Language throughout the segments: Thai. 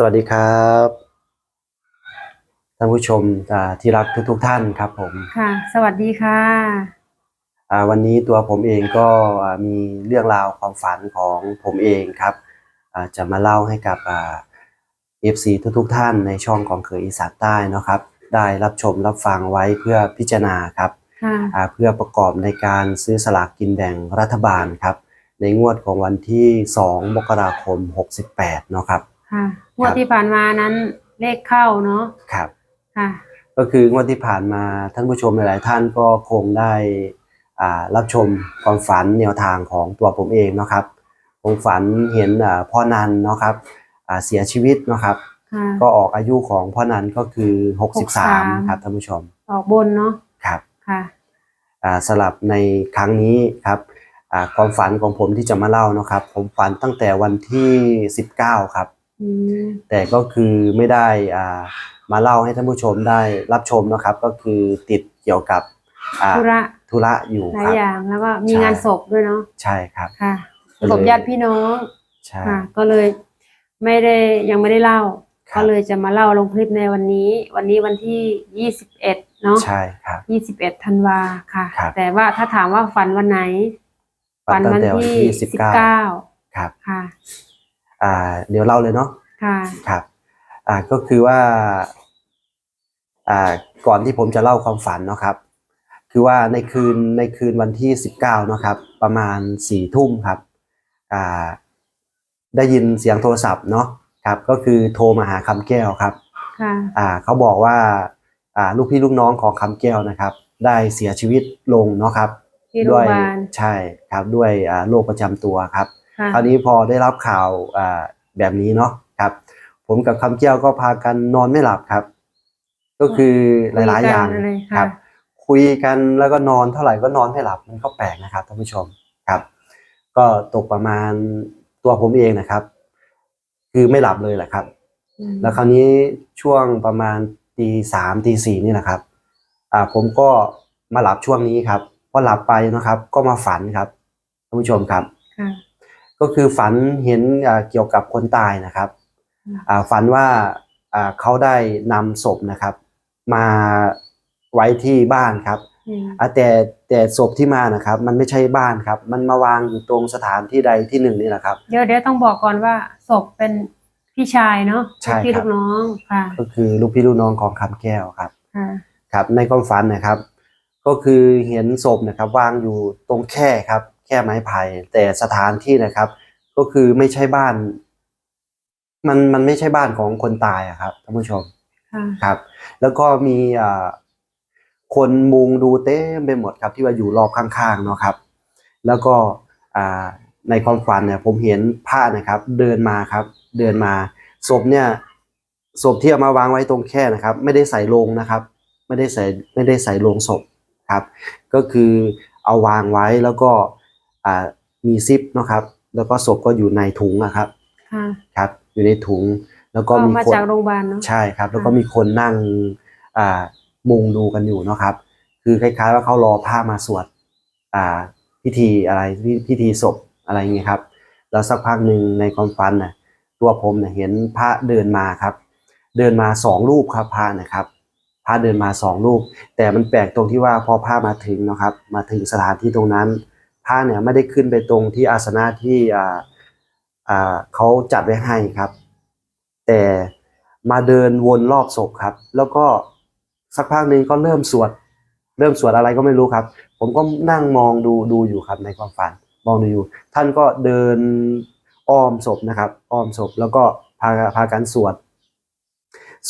สวัสดีครับท่านผู้ชมอ่าที่รักทุกๆท่านครับผมค่ะ สวัสดีค่ะอ่าวันนี้ตัวผมเองก็อ่ามีเรื่องราวความฝันของผมเองครับอ่าจะมาเล่าให้กับอ่า FC ทุกๆท่านในช่องของเคยอีสานใต้เนาะครับ ได้รับชมรับฟังไว้เพื่อพิจารณาครับค่ะอ่าเพื่อประกอบในการซื้อสลากกินแบ่งรัฐบาลครับ ในงวดของวันที่ 2 มกราคม 68เนาะครับ ค่ะงวดที่ผ่านมานั้นเลขเข้าเนาะครับ ค่ะ ก็คืองวดที่ผ่านมาท่านผู้ชมหลาย ๆ ท่านก็คงได้อ่ารับชมความฝันแนวทางของตัวผมเองเนาะครับ ผมฝันเห็นอ่าพ่อนันเนาะครับอ่าเสียชีวิตเนาะครับค่ะก็ออกอายุของพ่อนันก็คือ63 63ครับท่านผู้ชม ออกบนเนาะครับค่ะอ่าสลับในครั้งนี้ครับอ่าความฝันของผมที่จะมาเล่าเนาะครับ ผมฝันตั้งแต่วันที่ 19 ครับอืม แต่ก็คือไม่ได้อ่ามาเล่าให้ท่านผู้ชมได้รับชมเนาะครับ ก็คือติดเกี่ยวกับอ่าธุระธุระอยู่หลาคยรับ อย่างแล้วก็มีใช่ งานศพด้วยเนาะใช่ครับ ค่ะก็เลย ศพญาติพี่น้องใช่ ค่ะ ก็เลยไม่ได้ยังไม่ได้เล่า ครับ ก็เลยจะมาเล่าลงคลิปในวันนี้ วันนี้วันที่ยี่สิบเอ็ดเนาะใช่ครับ ยี่สิบเอ็ดธันวาค่ะ ครับ แต่ว่าถ้าถามว่าฝันวันไหน ฝันตั้งแต่วันที่สิบ19เก้า ครับ ค่ะ อ่า เดี๋ยวเล่าเลยเนาะค่ะครับ อ่าก็คือว่า อ่า ก่อนที่ผมจะเล่าความฝันเนาะครับ คือว่าในคืนในคืนวันที่19เนาะครับ ประมาณสี่ทุ่มครับ อ่า ได้ยินเสียงโทรศัพท์เนาะครับ ก็คือโทรมาหาคำแก้วครับค่ะอ่า เขาบอกว่า อ่า ลูกพี่ลูกน้องของคำแก้วนะครับ ได้เสียชีวิตลงเนาะครับที่โรงพยาบาลใช่ครับด้วยอ่าโรคประจำตัวครับ ค่ะคราวนี้พอได้รับข่าวอ่าแบบนี้เนาะครับ ผมกับคำแก้วก็พากันนอนไม่หลับครับ ก็คือหลาย ๆ อย่างคุกันอะไรคค่ะรับ คุยกันแล้วก็นอนเท่าไหร่ก็นอนไม่หลับมันก็แปลกนะครับท่านผู้ชมครับ ก็ตกประมาณตัวผมเองนะครับ คือไม่หลับเลยแหละครับอืมแล้วคราวนี้ช่วงประมาณตีสามตีสี่นี่แหละครับ อ่าผมก็มาหลับช่วงนี้ครับพอหลับไปนะครับ ก็มาฝันครับท่านผู้ชมครับค่ะ ก็คือฝันเห็นอ่าเกี่ยวกับคนตายนะครับอืมอ่าฝันว่าอ่าเขาได้นำศพนะครับ มาไว้ที่บ้านครับอืมอ่าแต่แต่ศพที่มานะครับ มันไม่ใช่บ้านครับ มันมาวางอยู่ตรงสถานที่ใดที่หนึ่งนี่แหละครับ เดี๋ยวเดี๋ยวต้องบอกก่อนว่าศพเป็นพี่ชายเนาะใช่ลูกพี่ครัลูบกน้องค่ะ ก็คือลูกพี่ลูกน้องของคำแก้วครับค่ะครับ ในความฝันนะครับ ก็คือเห็นศพนะครับ วางอยู่ตรงแค่ครับ แค่ไม้ไผ่แต่สถานที่นะครับ ก็คือไม่ใช่บ้าน มันมันไม่ใช่บ้านของคนตายอะครับท่านผู้ชมค่ะครับ แล้วก็มีอ่าคนมุงดูเต็มไปหมดครับ ที่ว่าอยู่รอบข้างๆเนาะครับ แล้วก็อ่าในความฝันเนี่ย ผมเห็นผ้านะครับ เดินมาครับ เดินมาศพเนี่ยศพที่เอามาวางไว้ตรงแค่นะครับ ไม่ได้ใส่ลงนะครับ ไม่ได้ใส่ไม่ได้ใส่ลงศพครับ ก็คือเอาวางไว้แล้วก็ อ่ามีซิปเนาะครับ แล้วก็ศพก็อยู่ในถุงนะครับค่ะครับ อยู่ในถุง แล้วก็ก็มีมาคนจากโรงพยาบาลเนาะใช่ครับ แล้วก็ค่ะมีคนนั่งอ่ามุงดูกันอยู่เนาะครับ คือคล้ายๆว่าเขารอผ้ามาสวดอ่าพิธีอะไรพิพิธีศพอะไรอย่างเงี้ยครับแล้วสักพักหนึ่งในความฝันน่ะตัวผมเนี่ยเห็นพระเดินมาครับ เดินมาสองรูปครับพระนะครับพระเดินมาสองรูป แต่มันแปลกตรงที่ว่าพอพระมาถึงเนาะครับ มาถึงสถานที่ตรงนั้น พระเนี่ยไม่ได้ขึ้นไปตรงที่อาสนะที่อ่าอ่าเขาจัดไว้ให้ครับ แต่มาเดินวนรอบศพครับ แล้วก็สักพักหนึ่งก็เริ่มสวด เริ่มสวดอะไรก็ไม่รู้ครับ ผมก็นั่งมองดูดูอยู่ครับในความฝันมองดูอยู่ ท่านก็เดินอ้อมศพนะครับอ้อมศพแล้วก็พาพากันสวด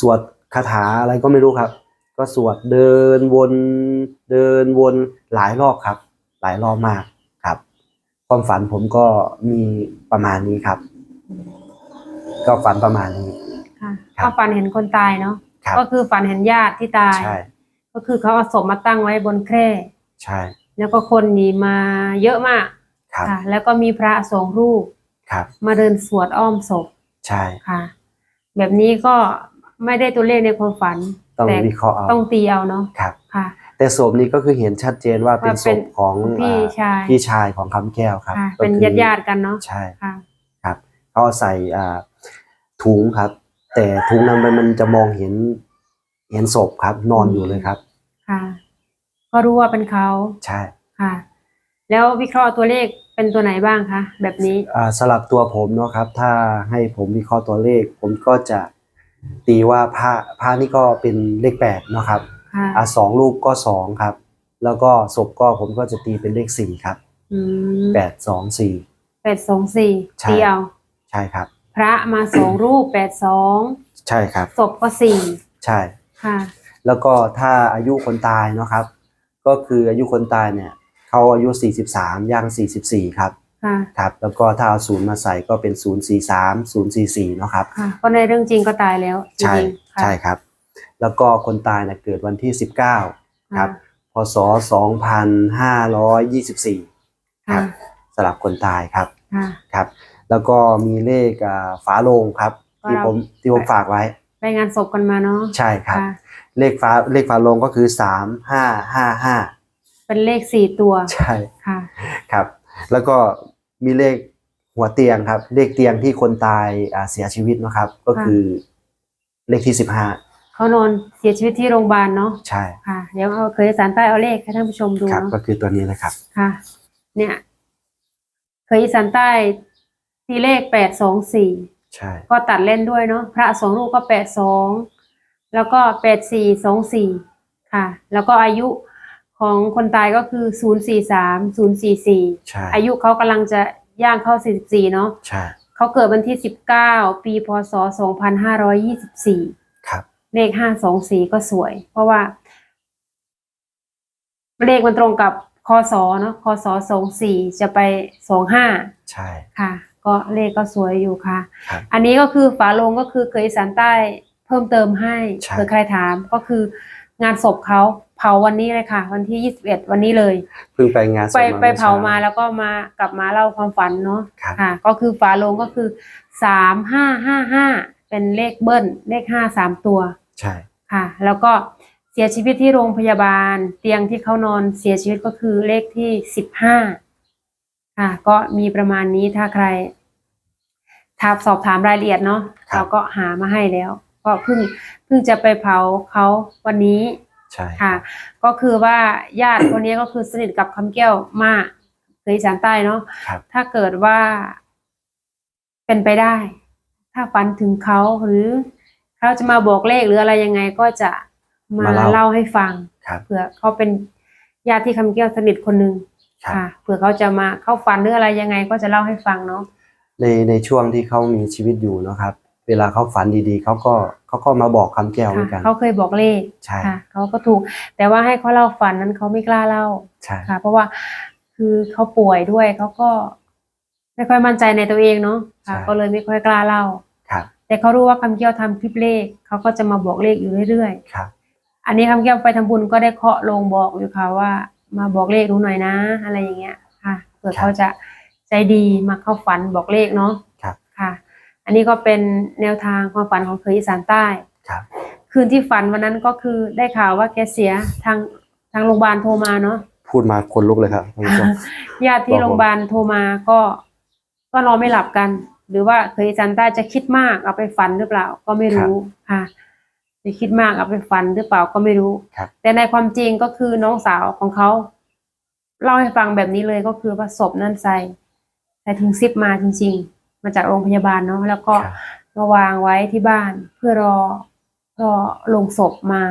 สวดคาถาอะไรก็ไม่รู้ครับ ก็สวดเดินวนเดินวนหลายรอบครับ หลายรอบมาก ครับความฝันผมก็มีประมาณนี้ครับ ก็ฝันประมาณนี้ ค่ะครับ ก็ฝันเห็นคนตายเนาะครับ ก็คือฝันเห็นญาติที่ตาย ใช่ ก็คือเขาเอาศพมาตั้งไว้บนแคร่ใช่แล้วก็คนหนีมาเยอะมากครับค่ะ แล้วก็มีพระสองรูปครับ มาเดินสวดอ้อมศพใช่ ค่ะ แบบนี้ก็ไม่ได้ตัวเลขในความฝันต้องแต่วิเคราะห์เอาต้องตีเอาเนาะครับ ค่ะ แต่ศพนี้ก็คือเห็นชัดเจนว่าเป็นว่าศเป็นพของพี่อ่ชายพี่ชายของคำแก้วครับค่ะก็เป็นคือญาติญาติๆกันเนาะใช่ค่ะครับเขาเอาใส่อ่าถุงครับ แต่ถุงนั้นมันมันจะมองเห็นเห็นศพครับ นอนอยู่เลยครับค่ะก็รู้ว่าเป็นเขาใช่ค่ะ แล้ววิเคราะห์ตัวเลขเป็นตัวไหนบ้างคะแบบนี้อ่าสลับตัวผมเนาะครับ ถ้าให้ผมวิเคราะห์ตัวเลข ผมก็จะตีว่าผ้าผ้านี่ก็เป็นเลขแปดเนาะครับ ค่ะอ่าสองลูกก็สองครับ แล้วก็ศพก็ผมก็จะตีเป็นเลขสี่ครับอืมแปดสองสี่ แปดสองสี่ใช่ เดียว ใช่ครับ พระมาสองรูปแปดสองใช่ครับ ศพก็สี่ใช่ ค่ะ แล้วก็ถ้าอายุคนตายเนาะครับ ก็คืออายุคนตายเนี่ยเขาอายุ 43ย่าง44 ครับค่ะ ครับ แล้วก็ถ้าเอาศูนย์มาใส่ก็เป็น 043 044เนาะครับ ค่ะ ก็ในเรื่องจริงก็ตายแล้วจใช่ริงๆค่ะ ใช่ครับ แล้วก็คนตายเนี่ยเกิดวันที่ 19 ครับพศ 2524 ครัค่ะบสลับคนตายครับค่ะครับ แล้วก็มีเลขอ่าฝาโลงครับ ที่ก็เราผมที่ผมฝากไว้ไปงานศพกันมาเนาะใช่ครับค่ะเลขฝาเลขฝาโลงก็คือ 3555 เป็นเลขสี่ตัว ใช่ค่ะครับ แล้วก็มีเลขหัวเตียงครับ เลขเตียงที่คนตายอ่าเสียชีวิตนะครับ ก็คือเลขที่สิบห้า เขานอนเสียชีวิตที่โรงพยาบาลเนาะใช่ค่ะ เดี๋ยวเอาเคยสารใต้เอาเลขให้ท่านผู้ชมดูครับก็คือตัวนี้เลยครับ ค่ะ เนี่ย เคยสารใต้ตีเลขแปดสองสี่ใช่ ก็ตัดเล่นด้วยเนาะพระสองรูปก็แปดสองแล้วก็แปดสี่สองสี่ค่ะ แล้วก็อายุของคนตายก็คือศูนย์สี่สามศูนย์สี่สี่ใช่ อายุเขากำลังจะย่างเข้าสี่สิบสี่เนาะ ใช่ เขาเกิดวันที่สิบเก้าปี พศสองพันห้าร้อยยี่สิบสี่ เลขห้าสองสี่ก็สวย เพราะว่า เลขมันตรงกับคศเนาะคศสองสี่จะไปสองห้าใช่ค่ะ ก็เลขก็สวยอยู่ค่ะครับอันนี้ก็คือฝาโลงก็คือเคยอีสานใต้เพิ่มเติมให้ใช่เผื่อใครถามก็คืองานศพเขาเผาวันนี้เลยค่ะ วันที่ยี่สิบเอ็ดวันนี้เลยเพิ่งไปงานศพไปมาไปเผามามื่อช้แล้วก็มากลับมาเล่าความฝันเนาะครับค่ะ ก็คือฝาโลงก็คือสามห้าห้าห้า เป็นเลขเบิ้ลเลขห้าสามตัวใช่ค่ะ แล้วก็เสียชีวิตที่โรงพยาบาล เตียงที่เขานอนเสียชีวิตก็คือเลขที่สิบห้าค่ะ ก็มีประมาณนี้ถ้าใครถามสอบถามรายละเอียดเนาะเราก็หามาให้แล้ว ก็เพิ่งเพิ่งจะไปเผาเขาวันนี้ใช่ค่ะ ก็คือว่าญาติคนนี้ก็คือสนิทกับคำแก้วมากเคยอีสานใต้เนาะครับถ้าเกิดว่าเป็นไปได้ ถ้าฝันถึงเขาหรือเขาจะมาบอกเลขหรืออะไรยังไงก็จะมามาเล่าเล่าให้ฟังครับเผื่อเขาเป็นญาติที่คำแก้วสนิทคนหนึ่งครับ ค่ะเผื่อเขาจะมาเข้าฝันหรืออะไรยังไงก็จะเล่าให้ฟังเนาะในในช่วงที่เขามีชีวิตอยู่เนาะครับ เวลาเขาฝันดีๆเขาก็เขาก็มาบอกคำแก้วเหมือนกันค่ะเขาเคยบอกเลขใช่ค่ะเขาก็ถูก แต่ว่าให้เขาเล่าฝันนั้นเขาไม่กล้าเล่า ใช่ ค่ะเพราะว่าคือเขาป่วยด้วยเขาก็ไม่ค่อยมั่นใจในตัวเองเนาะค่ะก็เลยไม่ค่อยกล้าเล่าครับ แต่เขารู้ว่าคำแก้วทำคลิปเลขเขาก็จะมาบอกเลขอยู่เรื่อยครับๆอันนี้คำแก้วไปทำบุญก็ได้เคาะลงบอกอยู่ค่ะว่า มาบอกเลขรู้หน่อยนะ อะไรอย่างเงี้ยค่ะเผื่อเขาจะใจดีมาเข้าฝันบอกเลขเนาะครับค่ะ อันนี้ก็เป็นแนวทางความฝันของเคยอีสานใต้ครับ คืนที่ฝันวันนั้นก็คือได้ข่าวว่าแกเสียทางทางโรงพยาบาลโทรมาเนาะพูดมาคนลุกเลยครับท่านผู้ชมญาติที่ครับผมโรงพยาบาลโทรมาก็ก็นอนไม่หลับกัน หรือว่าเคยจันใต้จะคิดมากเอาไปฝันหรือเปล่า ก็ไม่รู้ค่ะจะคิดมากเอาไปฝันหรือเปล่าก็ไม่รู้ครับแต่ในความจริงก็คือน้องสาวของเขาเล่าให้ฟังแบบนี้เลยก็คือว่าศพนั่นใส่ใส่ถึงซิปมาจริง ๆ มาจากโรงพยาบาลเนาะแล้วก็ครับมาวางไว้ที่บ้านเพื่อรอรอลงศพมา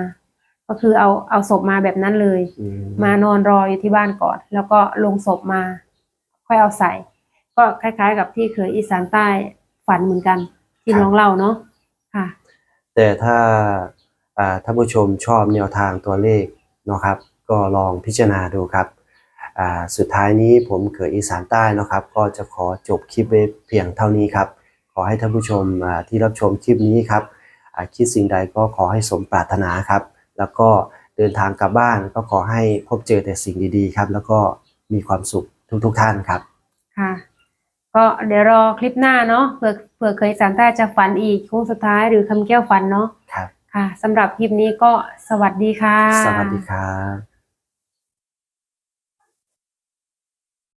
ก็คือเอาเอาศพมาแบบนั้นเลยอืมมานอนรออยู่ที่บ้านก่อน แล้วก็ลงศพมา ค่อยเอาใส่ ก็คล้าย ๆ กับที่เคยอีสานใต้ฝันเหมือนกันที่น้องเล่าเนาะค่ะ แต่ถ้าอ่าท่านผู้ชมชอบแนวทางตัวเลขเนาะครับ ก็ลองพิจารณาดูครับอ่าสุดท้ายนี้ผมเขยอีสานใต้เนาะครับ ก็จะขอจบคลิปไว้เพียงเท่านี้ครับ ขอให้ท่านผู้ชมอ่าที่รับชมคลิปนี้ครับอ่าคิดสิ่งใดก็ขอให้สมปรารถนาครับ แล้วก็เดินทางกลับบ้านก็ขอให้พบเจอแต่สิ่งดีๆครับ แล้วก็มีความสุขทุกๆท่านครับ ค่ะ ก็เดี๋ยวรอคลิปหน้าเนาะเผื่อเผื่อเคยอีสานใต้จะฝันอีกโค้งสุดท้ายหรือคำแก้วฝันเนาะครับ ค่ะสำหรับคลิปนี้ก็สวัสดีค่ะ สวัสดีครับ